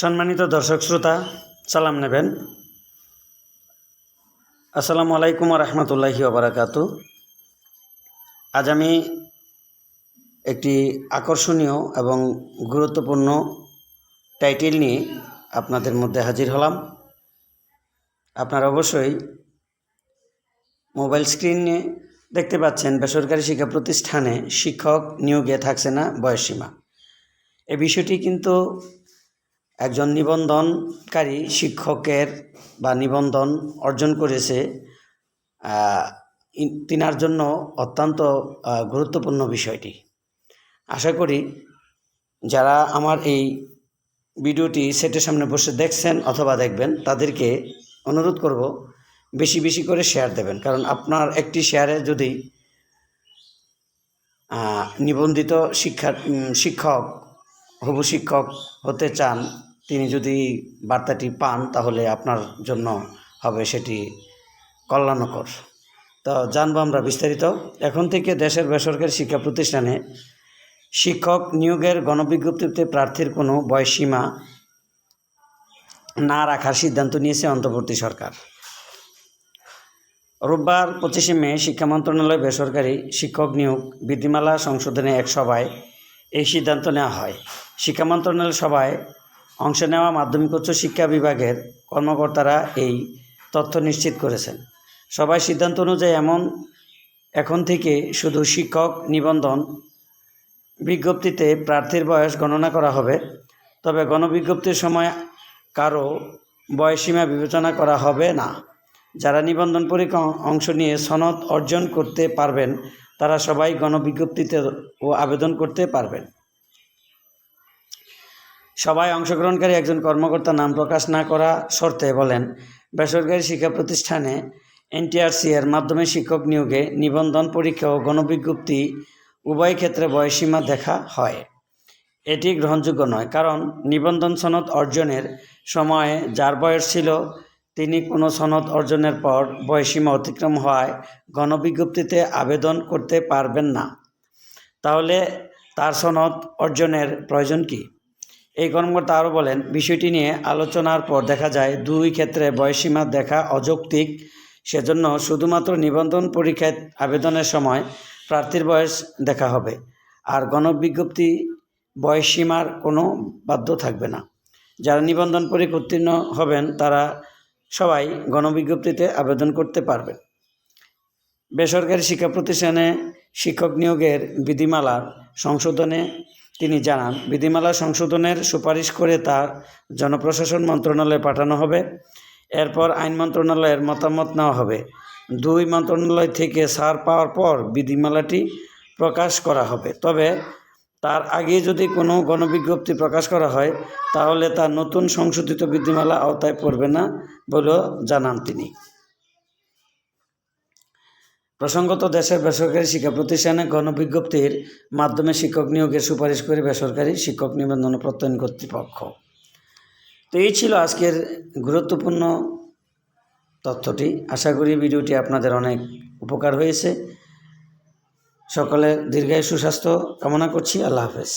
সম্মানিত দর্শক শ্রোতা, সালাম নেবেন। আসসালামু আলাইকুম রহমতুল্লাহি ওবরাকাতু আজ আমি একটি আকর্ষণীয় এবং গুরুত্বপূর্ণ টাইটেল নিয়ে আপনাদের মধ্যে হাজির হলাম। আপনারা অবশ্যই মোবাইল স্ক্রিনে দেখতে পাচ্ছেন, বেসরকারি শিক্ষা প্রতিষ্ঠানে শিক্ষক নিয়োগে থাকছে না বয়সসীমা এই বিষয়টি কিন্তু একজন নিবন্ধনকারী শিক্ষকের বা নিবন্ধন অর্জন করেছে তিনার জন্য অত্যন্ত গুরুত্বপূর্ণ বিষয়টি। আশা করি যারা আমার এই ভিডিওটি সেটের সামনে বসে দেখছেন অথবা দেখবেন, তাদেরকে অনুরোধ করব বেশি বেশি করে শেয়ার দেবেন। কারণ আপনার একটি শেয়ারে যদি নিবন্ধিত শিক্ষা শিক্ষক হবু শিক্ষক হতে চান, তিনি যদি বার্তাটি পান, তাহলে আপনার জন্য হবে সেটি কল্যাণকর। তো জানব আমরা বিস্তারিত। এখন থেকে দেশের বেসরকারি শিক্ষা প্রতিষ্ঠানে শিক্ষক নিয়োগের গণবিজ্ঞপ্তিতে প্রার্থীর কোনো বয়সীমা না রাখার সিদ্ধান্ত নিয়েছে অন্তর্বর্তী সরকার। রোববার পঁচিশে মে শিক্ষা মন্ত্রণালয় বেসরকারি শিক্ষক নিয়োগ বিধিমালা সংশোধনে এক সভায় এই সিদ্ধান্ত নেওয়া হয়। শিক্ষা মন্ত্রণালয় সভায় অংশ নেওয়া মাধ্যমিক উচ্চ শিক্ষা বিভাগের কর্মকর্তারা এই তথ্য নিশ্চিত করেছেন। সবাই সিদ্ধান্ত অনুযায়ী এমন এখন থেকে শুধু শিক্ষক নিবন্ধন বিজ্ঞপ্তিতে প্রার্থীর বয়স গণনা করা হবে, তবে গণবিজ্ঞপ্তির সময় কারও বয়সীমা বিবেচনা করা হবে না। যারা নিবন্ধন পরীক্ষা অংশ নিয়ে সনদ অর্জন করতে পারবেন তারা সবাই গণবিজ্ঞপ্তিতে ও আবেদন করতে পারবেন। সবাই অংশগ্রহণকারী একজন কর্মকর্তা নাম প্রকাশ না করা শর্তে বলেন, বেসরকারি শিক্ষা প্রতিষ্ঠানে এনটিআরসি এর মাধ্যমে শিক্ষক নিয়োগে নিবন্ধন পরীক্ষা ও গণবিজ্ঞপ্তি উভয় ক্ষেত্রে বয়সীমা দেখা হয়। এটি গ্রহণযোগ্য নয়, কারণ নিবন্ধন সনদ অর্জনের সময়ে যার বয়স ছিল তিনি কোনো সনদ অর্জনের পর বয়সীমা অতিক্রম হওয়ায় গণবিজ্ঞপ্তিতে আবেদন করতে পারবেন না। তাহলে তার সনদ অর্জনের প্রয়োজন কি? এই কর্মকর্তা আরও বলেন, বিষয়টি নিয়ে আলোচনার পর দেখা যায়, দুই ক্ষেত্রে বয়সীমা দেখা অযৌক্তিক। সেজন্য শুধুমাত্র নিবন্ধন পরীক্ষায় আবেদনের সময় প্রার্থীর বয়স দেখা হবে। আর গণবিজ্ঞপ্তি বয়সীমার কোনো বাধ্য থাকবে না। যারা নিবন্ধন পরীক্ষা উত্তীর্ণ হবেন, তারা সবাই গণবিজ্ঞপ্তিতে আবেদন করতে পারবেন। বেসরকারি শিক্ষা প্রতিষ্ঠানে শিক্ষক নিয়োগের বিধিমালা সংশোধনে তিনি জানান, বিধিমালা সংশোধনের সুপারিশ করে তা জনপ্রশাসন মন্ত্রণালয়ে পাঠানো হবে। এরপর আইন মন্ত্রণালয়ের মতামত নেওয়া হবে। দুই মন্ত্রণালয় থেকে সার পাওয়ার পর বিধিমালাটি প্রকাশ করা হবে। তবে তার আগে যদি কোনো গণবিজ্ঞপ্তি প্রকাশ করা হয়, তাহলে তা নতুন সংশোধিত বিধিমালা আওতায় পড়বে না বলেও জানান তিনি। প্রসঙ্গত, দেশের বেসরকারি শিক্ষা প্রতিষ্ঠানে গণবিজ্ঞপ্তির মাধ্যমে শিক্ষক নিয়োগের সুপারিশ করে বেসরকারি শিক্ষক নিবন্ধন প্রত্যয়ন কর্তৃপক্ষ। তো এই ছিল আজকের গুরুত্বপূর্ণ তথ্যটি। আশা করি ভিডিওটি আপনাদের অনেক উপকার হয়েছে। সকলের দীর্ঘায় সুস্বাস্থ্য কামনা করছি আল্লাহ হাফেজ।